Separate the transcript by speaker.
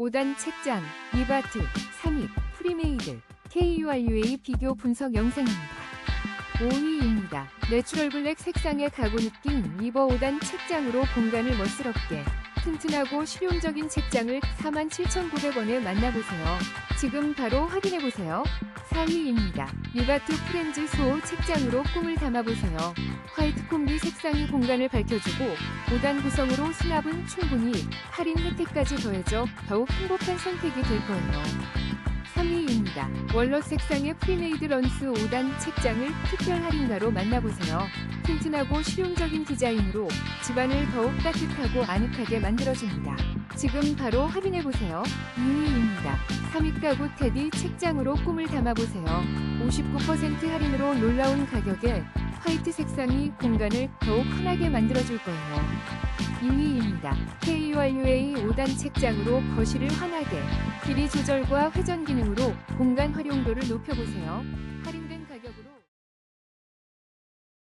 Speaker 1: 5단 책장, 리바트, 삼익, 프리메이드, KURUA 비교 분석 영상입니다. 5위입니다. 내추럴 블랙 색상의 가구 느낌 리버 5단 책장으로 공간을 멋스럽게 튼튼하고 실용적인 책장을 47,900원에 만나보세요. 지금 바로 확인해보세요. 4위입니다. 리바트 프렌즈 소 책장으로 꿈을 담아보세요. 화이트 콤비 색상이 공간을 밝혀주고 5단 구성으로 수납은 충분히 할인 혜택까지 더해져 더욱 행복한 선택이 될 거예요. 3위입니다. 월넛 색상의 프리메이드 런스 5단 책장을 특별 할인가로 만나보세요. 튼튼하고 실용적인 디자인으로 집안을 더욱 따뜻하고 아늑하게 만들어줍니다. 지금 바로 확인해보세요. 2위입니다. 3위 가구 테디 책장으로 꿈을 담아보세요. 59% 할인으로 놀라운 가격에 화이트 색상이 공간을 더욱 환하게 만들어줄 거예요. 2위입니다. KURUA 5단 책장으로 거실을 환하게 길이 조절과 회전 기능으로 공간 활용도를 높여보세요. 할인